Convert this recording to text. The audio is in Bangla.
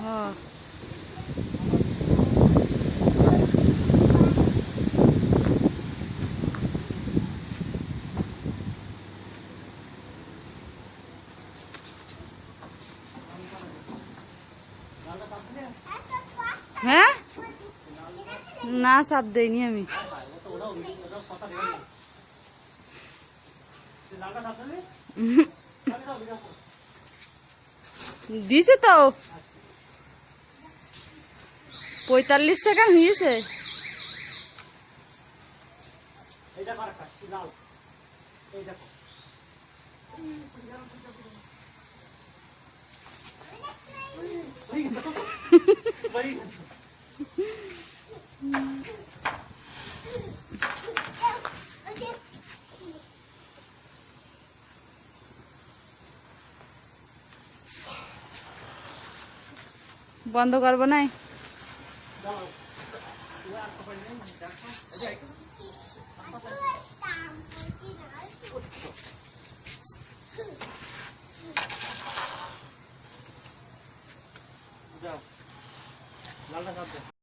हाँ।, हाँ। ना सब देनी हमें। हाँ। हाँ। দিছে তো। পঁয়তাল্লিশ সেকেন্ড হয়েছে। বন্ধ করব নাই লালটা